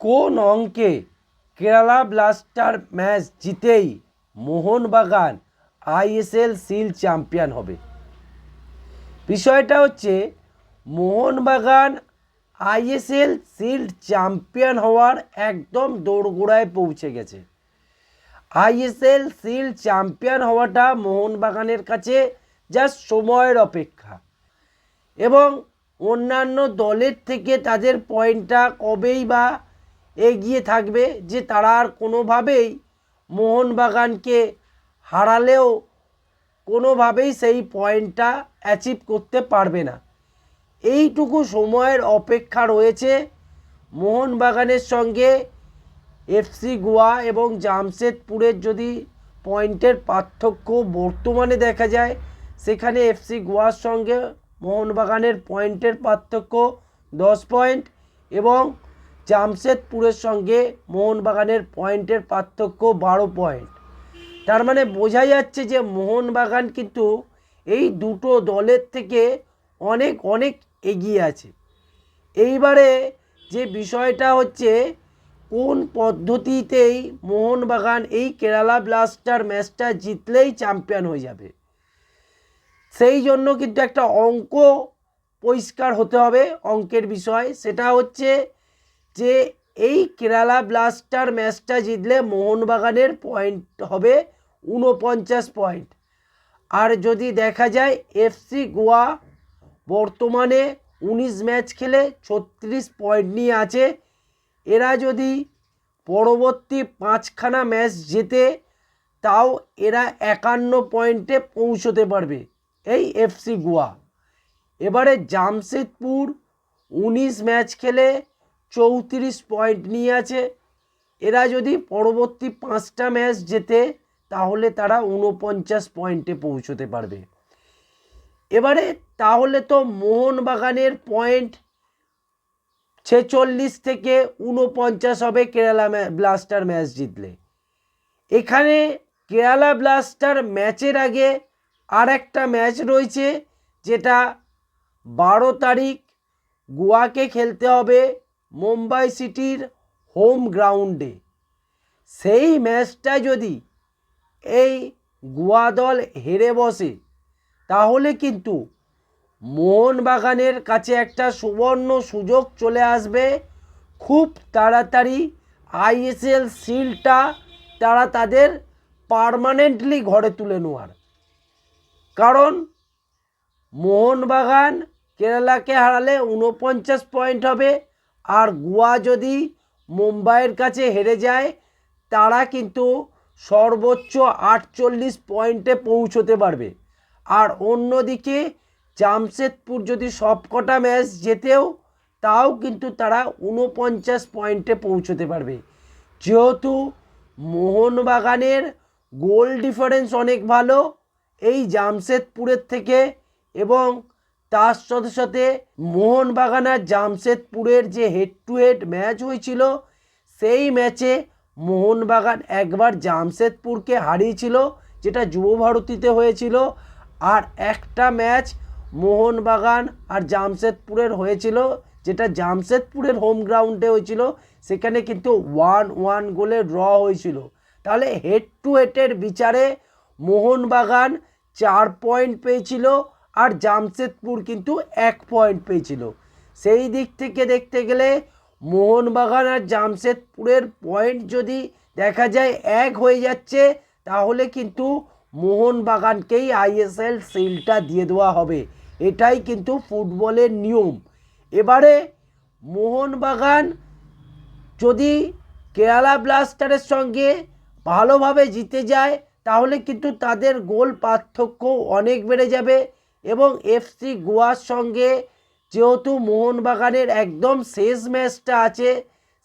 কোন অঙ্কে Kerala blaster match জিতেই মোহনবাগান আইএসএল সিল চ্যাম্পিয়ন হবে? বিষয়টা হচ্ছে, মোহনবাগান আইএসএল সিল্ড চ্যাম্পিয়ন হওয়ার একদম দোরগোড়ায় পৌঁছে গেছে। আইএসএল সিল্ড চ্যাম্পিয়ন হওয়াটা মোহনবাগানের কাছে জাস্ট সময়ের অপেক্ষা। এবং অন্যান্য দলের থেকে তাদের পয়েন্টটা কবেই বা এগিয়ে থাকবে যে তারা আর কোনোভাবেই মোহনবাগানকে হারালেও কোনোভাবেই সেই পয়েন্টটা অ্যাচিভ করতে পারবে না। এইটুকু সময়ের অপেক্ষা রয়েছে মোহনবাগানের সঙ্গে এফসি গোয়া এবং জামশেদপুরের যদি পয়েন্টের পার্থক্য বর্তমানে দেখা যায়, সেখানে এফসি গোয়ার সঙ্গে মোহনবাগানের পয়েন্টের পার্থক্য দশ পয়েন্ট এবং জামশেদপুরের সঙ্গে মোহনবাগানের পয়েন্টের পার্থক্য বারো পয়েন্ট। তার মানে বোঝা যাচ্ছে যে মোহনবাগান কিন্তু এই দুটো দলের থেকে অনেক অনেক এগিয়ে আছে। এইবারে যে বিষয়টা হচ্ছে, কোন পদ্ধতিতেই মোহনবাগান এই কেরালা ব্লাস্টার ম্যাচটা জিতলেই চ্যাম্পিয়ন হয়ে যাবে? সেই জন্য কিন্তু একটা অঙ্ক পরিষ্কার হতে হবে অঙ্কের বিষয়। সেটা হচ্ছে যে এই কেরালা ব্লাস্টার ম্যাচটা জিতলে মোহনবাগানের পয়েন্ট হবে ঊনপঞ্চাশ পয়েন্ট। আর যদি দেখা যায়, এফসি গোয়া বর্তমানে উনিশ ম্যাচ খেলে ছত্রিশ পয়েন্ট নিয়ে আছে। এরা যদি পরবর্তী পাঁচখানা ম্যাচ জেতে, তাও এরা একান্ন পয়েন্টে পৌঁছতে পারবে এই এফসি গোয়া। এবারে জামশেদপুর উনিশ ম্যাচ খেলে চৌত্রিশ পয়েন্ট নিয়ে আছে। এরা যদি পরবর্তী পাঁচটা ম্যাচ জেতে, তাহলে তারা উনপঞ্চাশ পয়েন্টে পৌঁছতে পারবে। এবারে তাহলে তো মোহনবাগানের পয়েন্ট ছেচল্লিশ থেকে উনপঞ্চাশ হবে কেরালা ব্লাস্টার ম্যাচ জিতলে। এখানে কেরালা ব্লাস্টার ম্যাচের আগে আর একটা ম্যাচ রয়েছে, যেটা বারো তারিখ গোয়াকে খেলতে হবে। মুম্বাই সিটির হোম গ্রাউন্ডে। সেই ম্যাচটা যদি এই গোয়া দল হেরে বসে, তাহলে কিন্তু মোহনবাগানের কাছে একটা সুবর্ণ সুযোগ চলে আসবে। খুব তাড়াতাড়ি আইএসএল সিলটা তারা তাদের পারমানেন্টলি ঘরে তুলে নেওয়ার। কারণ মোহনবাগান কেরালাকে হারালে উনপঞ্চাশ পয়েন্ট হবে আর গোয়া যদি মুম্বাইয়ের কাছে হেরে যায়, তারা কিন্তু সর্বোচ্চ আটচল্লিশ পয়েন্টে পৌঁছতে পারবে। আর অন্যদিকে জামশেদপুর যদি সবকটা ম্যাচ জেতেও, তাও কিন্তু তারা উনপঞ্চাশ পয়েন্টে পৌঁছতে পারবে। যেহেতু মোহনবাগানের গোল ডিফারেন্স অনেক ভালো, এই জামশেদপুরের থেকে এবং তার সাথে সাথে মোহনবাগান আর জামশেদপুরের যে হেড টু হেড ম্যাচ হয়েছিল, সেই ম্যাচে মোহনবাগান একবার জামশেদপুরকে হারিয়েছিল, যেটা যুব ভারতীতে হয়েছিল। আর একটা ম্যাচ মোহনবাগান আর জামশেদপুরের হয়েছিল, যেটা জামশেদপুরের হোম গ্রাউন্ডে হয়েছিল, সেখানে কিন্তু ওয়ান ওয়ান গোলে ড্র হয়েছিল। তাহলে হেড টু হেডের বিচারে মোহনবাগান চার পয়েন্ট পেয়েছিল আর জামশেদপুর কিন্তু এক পয়েন্ট পেয়েছিল। সেই দিক থেকে দেখতে গেলে মোহনবাগান আর জামশেদপুরের পয়েন্ট যদি দেখা যায় এক হয়ে যাচ্ছে, তাহলে কিন্তু মোহনবাগানকেই আইএসএল সিলটা দিয়ে দেওয়া হবে। এটাই কিন্তু ফুটবলের নিয়ম। এবারে মোহনবাগান যদি কেরালা ব্লাস্টারের সঙ্গে ভালোভাবে জিতে যায়, তাহলে কিন্তু তাদের গোল পার্থক্য অনেক বেড়ে যাবে। এবং এফসি গোয়ার সঙ্গে যেহেতু মোহনবাগানের একদম শেষ ম্যাচটা আছে,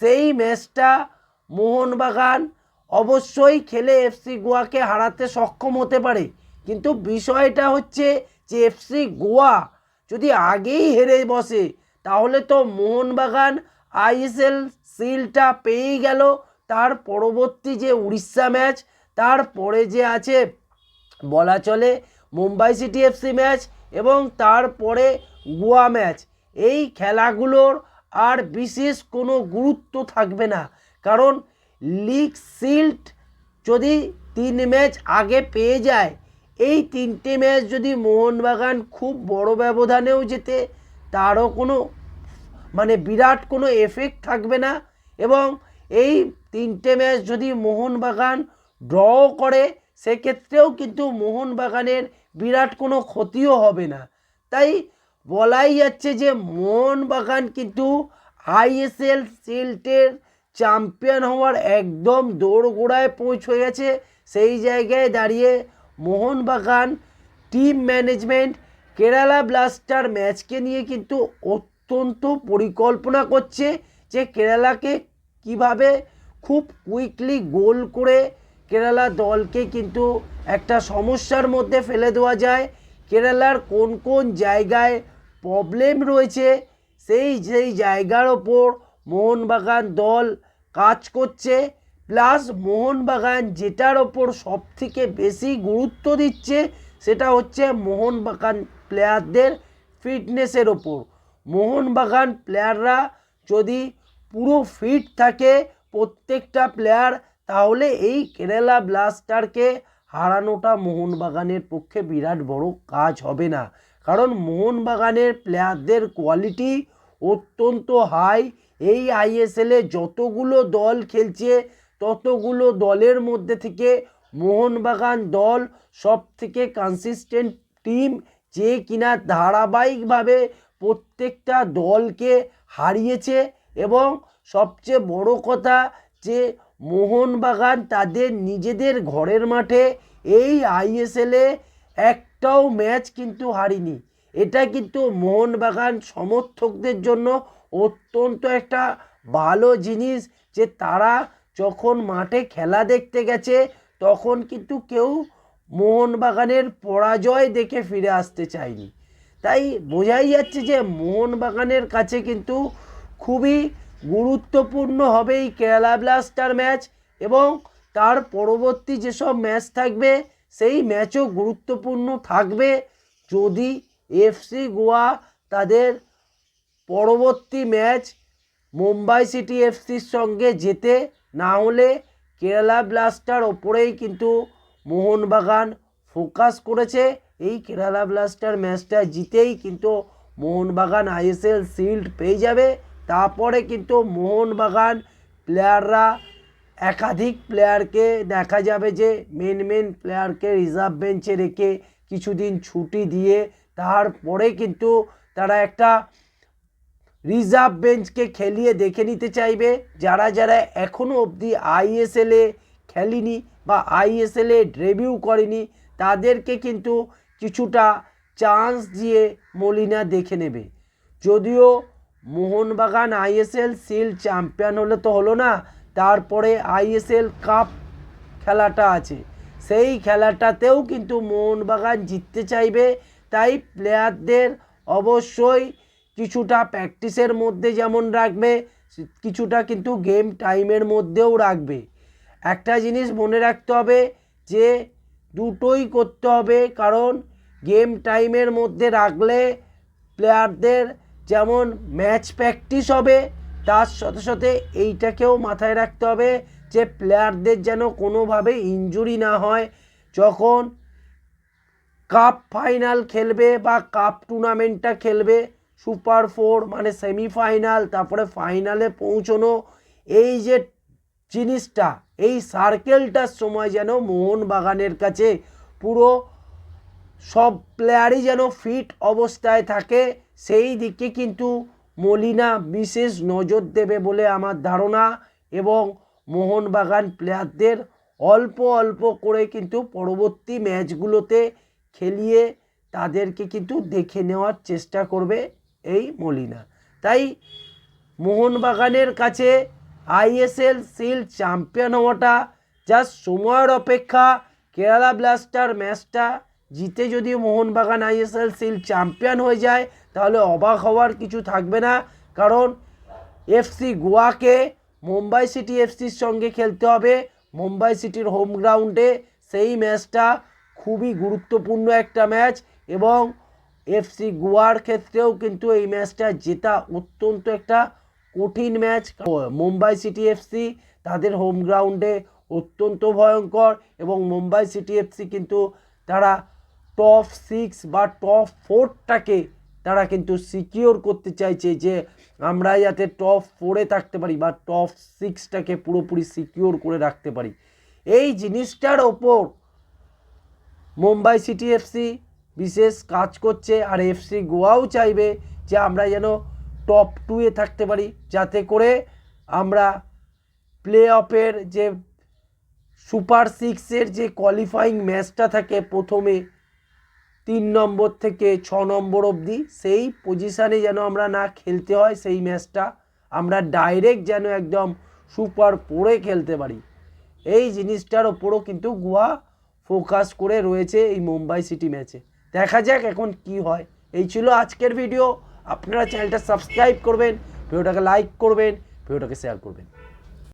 সেই ম্যাচটা মোহনবাগান অবশ্যই খেলে এফসি গোয়াকে হারাতে সক্ষম হতে পারে। কিন্তু বিষয়টা হচ্ছে যে এফসি গোয়া যদি আগেই হেরে বসে, তাহলে তো মোহনবাগান আইএসএল সিলটা পেয়েই গেল। তার পরবর্তী যে উড়িষ্যা ম্যাচ তারপরে যে আছে বলা চলে মুম্বাই সিটি এফসি ম্যাচ এবং তারপরে গোয়া ম্যাচ। এই খেলাগুলোর আর বিশেষ কোনো গুরুত্ব থাকবে না। কারণ লিগ সিল্ড যদি তিন ম্যাচ আগে পেয়ে যায়, এই তিনটে ম্যাচ যদি মোহনবাগান খুব বড় ব্যবধানেও যেতে তারও কোনো মানে বিরাট কোনো এফেক্ট থাকবে না। এবং এই তিনটে ম্যাচ যদি মোহনবাগান ড্র করে সেক্ষেত্রেও কিন্তু মোহনবাগানের বিরাট কোনো ক্ষতিও হবে না। তাই বলাই যাচ্ছে যে মোহনবাগান কিন্তু আইএসএল সিল্টের চ্যাম্পিয়ন হওয়ার একদম দোরগোড়ায় পৌঁছে গেছে। সেই জায়গায় দাঁড়িয়ে Mohun Bagan team management Kerala Blaster ম্যাচকে নিয়ে কিন্তু অত্যন্ত পরিকল্পনা করছে যে কেরালাকে কীভাবে খুব কুইকলি গোল করে কেরালা দলকে কিন্তু একটা সমস্যার মধ্যে ফেলে দেওয়া যায়। কেরালার কোন কোন জায়গায় প্রবলেম রয়েছে, সেই সেই জায়গার ওপর মোহনবাগান দল কাজ করছে। প্লাস মোহনবাগান যেটার ওপর সবথেকে বেশি গুরুত্ব দিচ্ছে, সেটা হচ্ছে মোহনবাগান প্লেয়ারদের ফিটনেসের ওপর। মোহনবাগান প্লেয়াররা যদি পুরো ফিট থাকে, প্রত্যেকটা প্লেয়ার তাহলে এই কেরালা ব্লাস্টারকে হারানোটা মোহনবাগানের পক্ষে বিরাট বড় কাজ হবে না। কারণ মোহনবাগানের প্লেয়ারদের কোয়ালিটি অত্যন্ত হাই এই আইএসএলে যতগুলো দল খেলছে, ততগুলো দলের মধ্যে থেকে মোহনবাগান দল সব থেকে কনসিস্টেন্ট টিম যে কিনা ধারাবাহিকভাবে প্রত্যেকটা দলকে হারিয়েছে। এবং সবচেয়ে বড় কথা যে মোহনবাগান তাদের নিজেদের ঘরের মাঠে এই আইএসএলে একটাও ম্যাচ কিন্তু হারিনি। এটা কিন্তু মোহনবাগান সমর্থকদের জন্য অত্যন্ত একটা ভালো জিনিস যে তারা যখন মাঠে খেলা দেখতে গেছে, তখন কিন্তু কেউ মোহনবাগানের পরাজয় দেখে ফিরে আসতে চায়নি। তাই বোঝাই যাচ্ছে যে মোহনবাগানের কাছে কিন্তু খুবই গুরুত্বপূর্ণ হবে এই কেরালা ব্লাস্টার ম্যাচ এবং তার পরবর্তী যেসব ম্যাচ থাকবে, সেই ম্যাচও গুরুত্বপূর্ণ থাকবে যদি এফসি গোয়া তাদের পরবর্তী ম্যাচ মুম্বাই সিটি এফসির সঙ্গে যেতে না হলে কেরালা ব্লাস্টার ওপরেই কিন্তু মোহনবাগান ফোকাস করেছে। এই কেরালা ব্লাস্টার ম্যাচটা জিতেই কিন্তু মোহনবাগান আইএসএল শিল্ড পেয়ে যাবে। তারপরে কিন্তু মোহনবাগান প্লেয়াররা একাধিক প্লেয়ারকে দেখা যাবে যে মেন মেন প্লেয়ারকে রিজার্ভ বেঞ্চে রেখে কিছুদিন ছুটি দিয়ে তারপরে কিন্তু তারা একটা রিজার্ভ বেঞ্চকে খেলিয়ে দেখে নিতে চাইবে। যারা যারা এখনও অবধি আইএসএলে খেলেনি বা আইএসএলে ডেবিউ করেনি, তাদেরকে কিন্তু কিছুটা চান্স দিয়ে মলিনা দেখে নেবে। যদিও মোহনবাগান আইএসএল সিল চ্যাম্পিয়ন হলে তো হলো না, তারপরে আইএসএল কাপ খেলাটা আছে। সেই খেলাটাতেও কিন্তু মোহনবাগান জিততে চাইবে, তাই প্লেয়ারদের অবশ্যই কিছুটা প্র্যাকটিসের মধ্যে যেমন রাখবে, কিছুটা কিন্তু গেম টাইমের মধ্যেও রাখবে। একটা জিনিস মনে রাখতে হবে যে দুটোই করতে হবে, কারণ গেম টাইমের মধ্যে রাখলে প্লেয়ারদের যেমন ম্যাচ প্র্যাকটিস হবে, তার সাথে সাথে এইটাকেও মাথায় রাখতে হবে যে প্লেয়ারদের যেন কোনোভাবে ইনজুরি না হয়। যখন কাপ ফাইনাল খেলবে বা কাপ টুর্নামেন্টটা খেলবে সুপার ফোর মানে সেমিফাইনাল তারপরে ফাইনালে পৌঁছনো, এই যে জিনিসটা, এই সার্কেলটার সময় যেন মোহনবাগানের কাছে পুরো সব প্লেয়ারই যেন ফিট অবস্থায় থাকে সেই দিকে কিন্তু মলিনা বিশেষ নজর দেবে বলে আমার ধারণা এবং মোহনবাগান প্লেয়ারদের অল্প অল্প করে কিন্তু পরবর্তী ম্যাচগুলোতে খেলিয়ে তাদেরকে কিন্তু দেখে নেওয়ার চেষ্টা করবে এই মলিনা। তাই মোহনবাগানের কাছে আইএসএল সিল চ্যাম্পিয়ন হওয়াটা জাস্ট সময়ের অপেক্ষা। কেরালা ব্লাস্টার ম্যাচটা জিতে যদি মোহনবাগান আইএসএল সিল চ্যাম্পিয়ন হয়ে যায় তাহলে অবাক হওয়ার কিছু থাকবে না। কারণ এফসি গোয়াকে মুম্বাই সিটি এফসির সঙ্গে খেলতে হবে। মুম্বাই সিটির হোম গ্রাউন্ডে সেই ম্যাচটা খুবই গুরুত্বপূর্ণ একটা ম্যাচ এবং এফসি গোয়ার ক্ষেত্রেও কিন্তু এই ম্যাচটা জেতা অত্যন্ত একটা কঠিন ম্যাচ। মুম্বাই সিটি এফসি তাদের হোম গ্রাউন্ডে অত্যন্ত ভয়ঙ্কর এবং মুম্বাই সিটি এফসি কিন্তু তারা টপ সিক্স বা টপ ফোরটাকে তারা কিন্তু সিকিওর করতে চাইছে যে আমরা যাতে টপ ফোরে থাকতে পারি বা টপ সিক্সটাকে পুরোপুরি সিকিওর করে রাখতে পারি। এই জিনিসটার ওপর মুম্বাই সিটি এফসি বিশেষ কাজ করছে আর এফসি গোয়াও চাইবে যে আমরা যেন টপ টুয়ে থাকতে পারি যাতে করে আমরা প্লে অফের যে সুপার সিক্সের যে কোয়ালিফাইং ম্যাচটা থাকে প্রথমে তিন নম্বর থেকে ছ নম্বর অবধি সেই পজিশানে যেন আমরা না খেলতে হয়, সেই ম্যাচটা আমরা ডাইরেক্ট যেন একদম সুপার পড়ে খেলতে পারি। এই জিনিসটার ওপরও কিন্তু গোয়া ফোকাস করে রয়েছে এই মুম্বাই সিটি ম্যাচে দেখা যাক এখন কি হয়। এই ছিল আজকের ভিডিও আপনারা চ্যানেলটা সাবস্ক্রাইব করবেন ভিডিওটাকে লাইক করবেন ভিডিওটাকে শেয়ার করবেন।